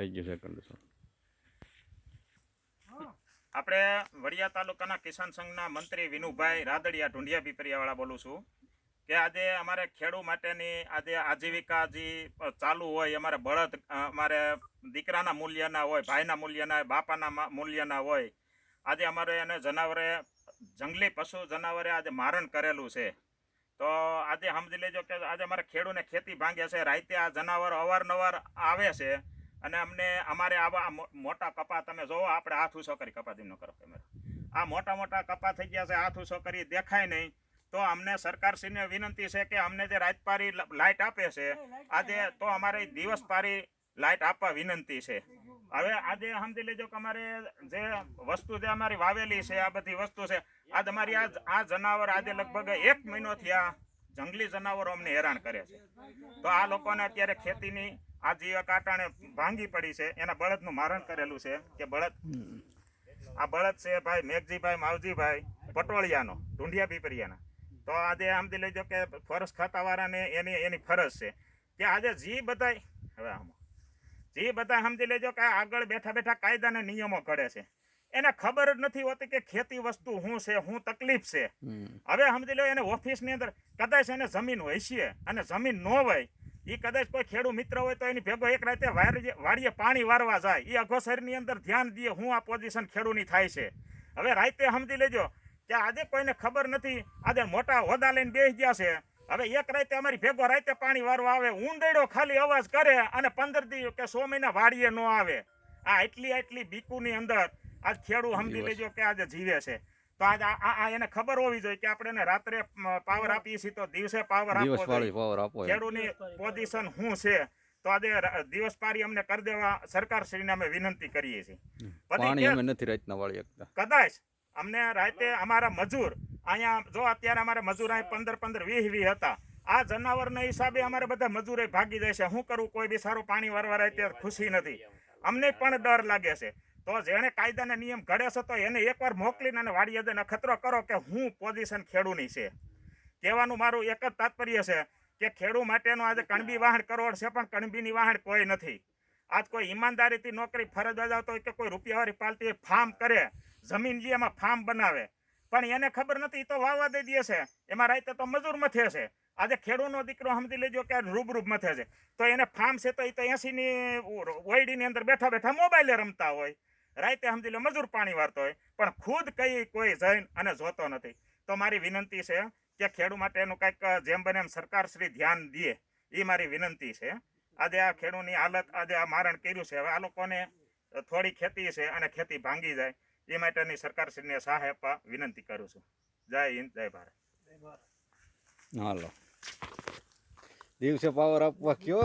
થઈ ગયું છે કન્ડિશન આપણે વડિયા તાલુકાના કિસાન સંઘના મંત્રી વિનુભાઈ રાદડિયા ઢુંડિયા પીપરિયાવાળા બોલું છું કે આજે અમારે ખેડૂ માટેની આજે આજીવિકા જે ચાલુ હોય, અમારે બળદ અમારે દીકરાના મૂલ્યના હોય, ભાઈના મૂલ્યના બાપાના મૂલ્યના હોય, આજે અમારે એને જનાવરે, જંગલી પશુ જનાવરે આજે મારણ કરેલું છે. તો આજે સમજી લેજો કે આજે અમારે ખેડૂને ખેતી ભાંગે છે, રાતે આ જનાવર અવારનવાર આવે છે અને અમને અમારે આવા મોટા કપા તમે જોવો આપણે હાથ ઉછો કરી કપા દીમનો કરો કેમેરા. આ મોટા મોટા કપા થઈ ગયા છે હાથ છો કરી દેખાય નહીં. તો અમને સરકારશ્રીને વિનંતી છે કે અમને જે રાતપારી લાઇટ આપે છે આજે તો અમારે દિવસ પારી લાઇટ આપવા વિનંતી છે. હવે આજે સમજી લેજો કે અમારે જે વસ્તુ જે અમારી વાવેલી છે આ બધી વસ્તુ છે આજ અમારી આ આ જનાવર આજે લગભગ એક મહિનોથી આ જંગલી જનાવરો અમને હેરાન કરે છે. તો આ લોકોને અત્યારે ખેતીની આજીવિકા કાટાણે ભાંગી પડી છે એના બળદનું મારણ કરેલું છે કે બળદ? આ બળદ છે ભાઈ મેઘજીભાઈ માવજીભાઈ પટોળિયાનો ઢુંઢિયા પીપરિયાના. તો આજે આમ લેજો કે ફરસ ખાતાવાળાને એની એની ફરજ છે. કે આજે જી બધાય હવે આમ. જે બધા સમજી લેજો કે આગળ બેઠા બેઠા કાયદાના નિયમો ઘડે છે. એને ખબર જ નથી હોતી કે ખેતી વસ્તુ શું છે શું તકલીફ છે. હવે સમજી લો એને ઓફિસની અંદર કદાચ એને જમીન હોય છે અને જમીન ન હોય એ કદાચ કોઈ ખેડૂત મિત્ર હોય તો એની ભેગો એક રાતે વાડીએ પાણી વારવા જાય. એ અઘોસરની અંદર ધ્યાન દે હું આ પોઝિશન ખેડૂની થાય છે. હવે રાતે સમજી લેજો કે આજે કોઈને ખબર નથી આજે મોટા હોદા લઈને બેસી ગયા છે. હવે એક રાતે અમારી ભેગો રાતે પાણી વારવા આવે ઊંધેડો ખાલી અવાજ કરે અને પંદર દી કે સો મહિના વાડીએ ન આવે. આ એટલી એટલી બીકુની અંદર આજ ખેડૂત સમજી લેજો કે આજે જીવે છે. તો આજ આ એને ખબર હોવી જોઈએ કે આપણે એને રાત્રે પાવર આપીએ છીએ તો દિવસે પાવર આપવો જોઈએ. ખેડૂતની પોઝિશન શું છે? તો આજે દિવસ પારી અમને કરી દેવા સરકારશ્રીને અમે વિનંતી કરીએ છીએ. પાણી અમે નથી રાતના વાળી કદાચ અમને રાતે અમારા મજૂર અહીંયા જો અત્યારે અમારે મજૂર અહીં પંદર પંદર વીસ વીસ હતા આ જનાવરના હિસાબે અમારે બધા મજૂરે ભાગી જાય છે. શું કરવું કોઈ બી સારું પાણી વારવા રહે ત્યારે ખુશી નથી. અમને પણ ડર લાગે છે. તો જેણે કાયદાના નિયમ ઘડે છે, તો એને એકવાર મોકલીને અને વાડીએ જઈને ખતરો કરો કે હું પોઝિશન ખેડૂની છે. કહેવાનું મારું એક જ તાત્પર્ય છે કે ખેડૂ માટેનું આજે કણબી વાહન કરોડ છે, પણ કણબીની વાહન કોઈ નથી. આજ કોઈ ઈમાનદારીથી નોકરી ફરજ બજાવતો હોય કે કોઈ રૂપિયાવાળી પાલટી ફાર્મ કરે, જમીન જે એમાં ફાર્મ બનાવે. પણ એને ખબર નથી તો વાવવા દઈ દે છે. એમાં રાઈતે તો મજૂર મથે છે. આજે ખેડૂતનો દીકરો સમજી લેજો કે રૂબરૂબ મથે છે. તો એને ફાર્મ છે, તો એ તો એસીની ઓયડીની અંદર બેઠા બેઠા મોબાઈલે રમતા હોય. રાતે સમજી લો મજૂર પાણી વારતો હોય પણ ખુદ કઈ કોઈ જઈને અને જોતો નથી. તો મારી વિનંતી છે કે ખેડૂ માટેનું કંઈક જેમ બને એમ સરકાર શ્રી ધ્યાન દે. એ મારી વિનંતી છે. આજે આ ખેડૂની હાલત આજે આ મારણ કર્યું છે. હવે આ લોકોને થોડી ખેતી છે અને ખેતી ભાંગી જાય. એ માટેની સરકારશ્રીને સહાય આપવા વિનંતી કરું છું. જય હિન્દ જય ભારત. હાલો. દિવસે પાવર આપવા કયો?